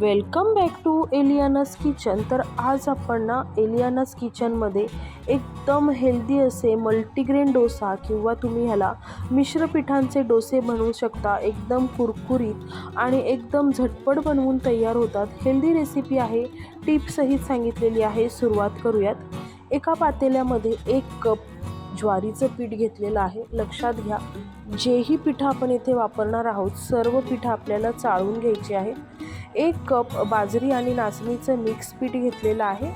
Welcome back to Eliana's kitchen. तर आज आपण ना एलियानास किचनमध्ये एकदम हेल्दी असे मल्टीग्रेन डोसा किंवा तुम्ही ह्याला मिश्र पिठांचे डोसे बनवू शकता. एकदम कुरकुरीत आणि एकदम झटपट बनवून तयार होतात. हेल्दी रेसिपी आहे. टिप्सही सांगितलेली आहे. सुरुवात करूयात. एका पातेल्यामध्ये एक कप ज्वारीचं पीठ घेतलेलं आहे. लक्षात घ्या. जेही पिठं आपण इथे वापरणार आहोत सर्व पिठं आपल्याला चाळून घ्यायची आहे एक कप बाजरी आणि नाचणीचं मिक्स पीठ घेतलेलं आहे.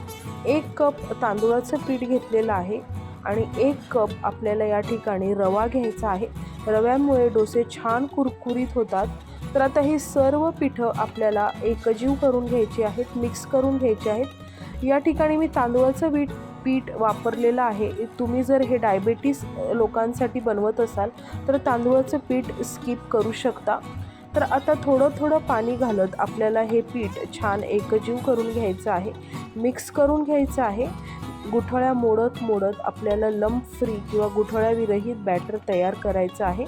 एक कप तांदूळाचं पीठ घेतलेलं आहे आणि एक कप आपल्याला या ठिकाणी रवा घ्यायचा आहे. रव्यामुळे डोसे छान कुरकुरीत होतात. तर आता ही सर्व पिठं आपल्याला एकजीव करून घ्यायची आहेत मिक्स करून घ्यायची आहेत. या ठिकाणी मी तांदूळाचं पीठ पीठ वापरलेलं आहे. तुम्ही जर हे डायबेटीस लोकांसाठी बनवत असाल तर तांदूळाचं पीठ स्किप करू शकता. तर आता थोडं थोडं पाणी घालत आपल्याला हे पीठ छान एकजीव करून घ्यायचं आहे. मिक्स करून घ्यायचं आहे. गुठळ्या मोडत मोडत आपल्याला लंप फ्री किंवा गुठळ्याविरहित बॅटर तयार करायचं आहे.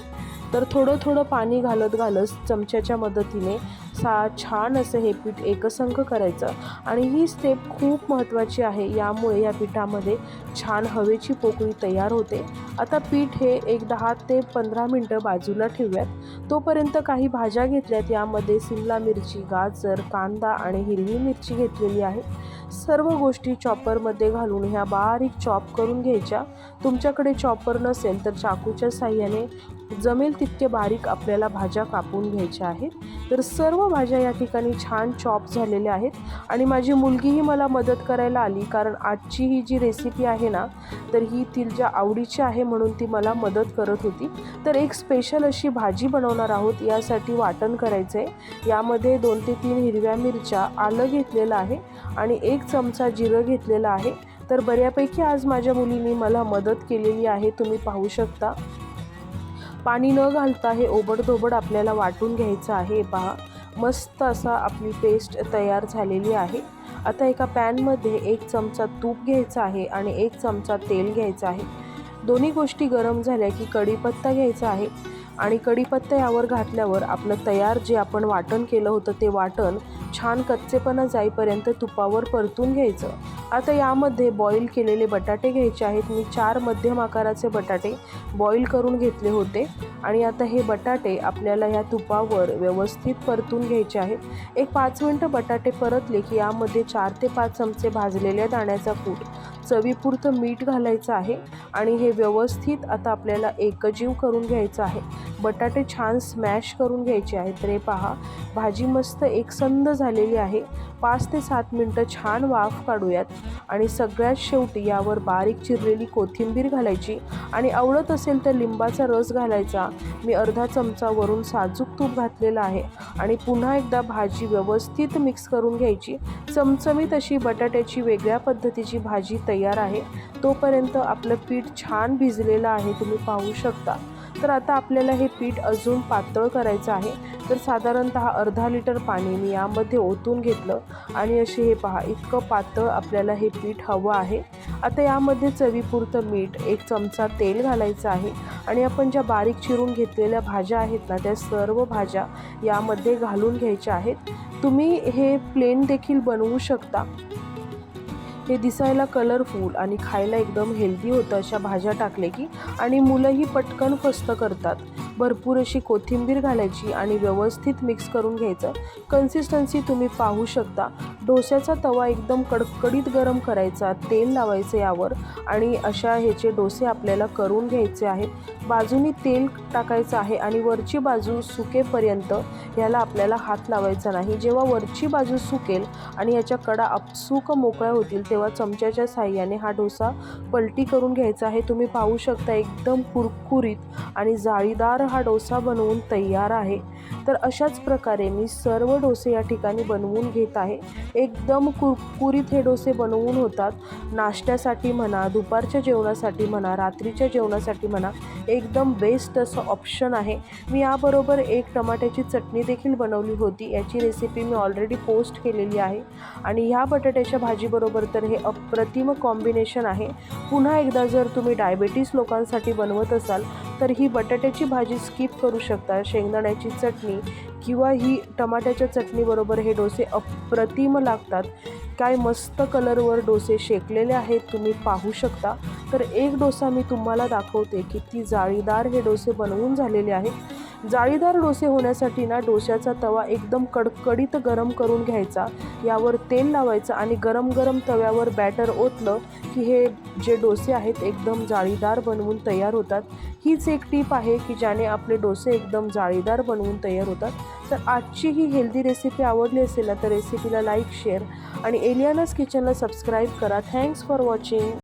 तर थोडं थोडं पाणी घालत घालत चमच्याच्या मदतीने सा छान असं हे पीठ एकसंख करायचं. आणि ही स्टेप खूप महत्त्वाची आहे. यामुळे या पिठामध्ये छान हवेची पोकळी तयार होते. आता पीठ हे एक दहा ते पंधरा मिनटं बाजूला ठेवूयात. तोपर्यंत काही भाज्या घेतल्यात. यामध्ये सिमला मिरची गाजर कांदा आणि हिरवी मिरची घेतलेली आहे. सर्व गोष्टी चॉपरमध्ये घालून ह्या बारीक चॉप करून घ्यायच्या. तुमच्याकडे चॉपर नसेल तर चाकूच्या साह्याने जमेल तितके बारीक आपल्याला भाज्या कापून घ्यायच्या आहेत. तर सर्व भाज्या या ठिकाणी छान चॉप झालेल्या आहेत. आणि माझी मुलगीही मला मदत करायला आली. कारण आजची ही जी रेसिपी आहे ना तर ही तिच्या आवडीची आहे म्हणून ती मला मदत करत होती. तर एक स्पेशल अशी भाजी बनवणार आहोत यासाठी वाटण करायचं आहे यामध्ये दोन ते तीन हिरव्या मिरच्या आलं घेतलेलं आहे आणि एक चमचा जिरं घेतलेलं आहे. तर बऱ्यापैकी आज माझ्या मुलीने मला मदत केलेली आहे तुम्ही पाहू शकता. पाणी न घालता हे ओबडधोबड आपल्याला वाटून घ्यायचं आहे. पहा मस्त असा आपली पेस्ट तयार झालेली आहे. आता एका पॅनमध्ये एक चमचा तूप घ्यायचा आहे आणि एक चमचा तेल घ्यायचं आहे. दोन्ही गोष्टी गरम झाल्या की कढीपत्ता घ्यायचा आहे. आणि कढीपत्ता यावर घातल्यावर आपलं तयार जे आपण वाटण केलं होतं ते वाटण छान कच्चेपणा जाईपर्यंत तुपावर परतून घ्यायचं. आता यामध्ये बॉईल केलेले बटाटे घ्यायचे आहेत. मी चार मध्यम आकाराचे बटाटे बॉईल करून घेतले होते. आणि आता हे बटाटे आपल्याला ह्या तुपावर व्यवस्थित परतून घ्यायचे आहेत. एक पाच मिनटं बटाटे परतले की यामध्ये चार ते पाच चमचे भाजलेल्या दाण्याचा कूट चवीपुरतं मीठ घालायचं आहे आणि हे व्यवस्थित आता आपल्याला एकजीव करून घ्यायचं आहे. बटाटे छान स्मॅश करून घ्यायचे आहेत. रे पहा भाजी मस्त एकसंद झालेली आहे. पाच ते सात मिनटं छान वाफ काढूयात आणि सगळ्यात शेवटी यावर बारीक चिरलेली कोथिंबीर घालायची आणि आवडत असेल तर लिंबाचा रस घालायचा. मी अर्धा चमचा वरून साजूक तूप घातलेलं आहे आणि पुन्हा एकदा भाजी व्यवस्थित मिक्स करून घ्यायची. चमचमीत अशी बटाट्याची वेगळ्या पद्धतीची भाजी तयार तयार आहे. तोपर्यंत आपलं पीठ छान भिजलेलं आहे तुम्ही पाहू शकता. तर आता आपल्याला हे पीठ अजून पातळ करायचं आहे. तर साधारणत अर्धा लिटर पाणी मी यामध्ये ओतून घेतलं. आणि असे हे पहा इतकं पातळ आपल्याला हे पीठ हवं आहे. आता यामध्ये चवीपुरतं मीठ एक चमचा तेल घालायचं आहे. आणि आपण ज्या बारीक चिरून घेतलेल्या भाज्या आहेत ना त्या सर्व भाज्या यामध्ये घालून घ्यायच्या आहेत. तुम्ही हे प्लेन देखील बनवू शकता. हे दिसायला कलरफुल आणि खायला एकदम हेल्दी होतं अशा भाज्या टाकले की आणि मुलंही पटकन फस्त करतात. भरपूर अशी कोथिंबीर घालायची आणि व्यवस्थित मिक्स करून घ्यायचं. कन्सिस्टन्सी तुम्ही पाहू शकता. डोस्याचा तवा एकदम कडकडीत गरम करायचा तेल लावायचं यावर आणि अशा ह्याचे डोसे आपल्याला करून घ्यायचे आहेत. बाजूनी तेल टाकायचं आहे आणि वरची बाजू सुकेपर्यंत ह्याला आपल्याला हात लावायचा नाही. जेव्हा वरची बाजू सुकेल आणि याच्या कडा अपसूक मोकळ्या होतील तेव्हा चमच्याच्या साह्याने हा डोसा पलटी करून घ्यायचा आहे. तुम्ही पाहू शकता एकदम कुरकुरीत आणि जाळीदार हा डोसा बनवून तयार आहे. तर अशाच प्रकारे मी सर्व डोसे या ठिकाणी बनवून घेत आहे. एकदम कुरकुरीत हे डोसे बनवून होतात. नाश्त्यासाठी म्हणा दुपारच्या जेवणासाठी म्हणा रात्रीच्या जेवणासाठी म्हणा एकदम बेस्ट असं ऑप्शन आहे. मी याबरोबर एक टमाट्याची चटणी देखील बनवली होती. याची रेसिपी मी ऑलरेडी पोस्ट केलेली आहे. आणि ह्या बटाट्याच्या भाजीबरोबर तर हे अप्रतिम कॉम्बिनेशन आहे. पुन्हा एकदा जर तुम्ही डायबेटीस लोकांसाठी बनवत असाल तर ही बटाट्याची भाजी स्किप करू शकता. शेंगदाण्याची चटणी किंवा ही टमाट्याच्या चटणीबरोबर हे डोसे अप्रतिम लागतात. काय मस्त कलरवर डोसे शेकलेले आहेत तुम्ही पाहू शकता. तर एक डोसा मी तुम्हाला दाखवते किती जाळीदार हे डोसे बनवून झालेले आहेत. जाळीदार डोसे होण्यासाठी ना डोश्याचा तवा एकदम कडकडीत गरम करून घ्यायचा. यावर तेल लावायचं आणि गरम गरम तव्यावर बॅटर ओतलं की हे जे डोसे आहेत एकदम जाळीदार बनवून तयार होतात. हीच एक टीप आहे की ज्याने आपले डोसे एकदम जाळीदार बनवून तयार होतात. तर आजची ही हेल्दी रेसिपी आवडली असेल ना तर रेसिपीला लाईक शेअर आणि एलियानास किचनला सबस्क्राईब करा. Thanks for watching.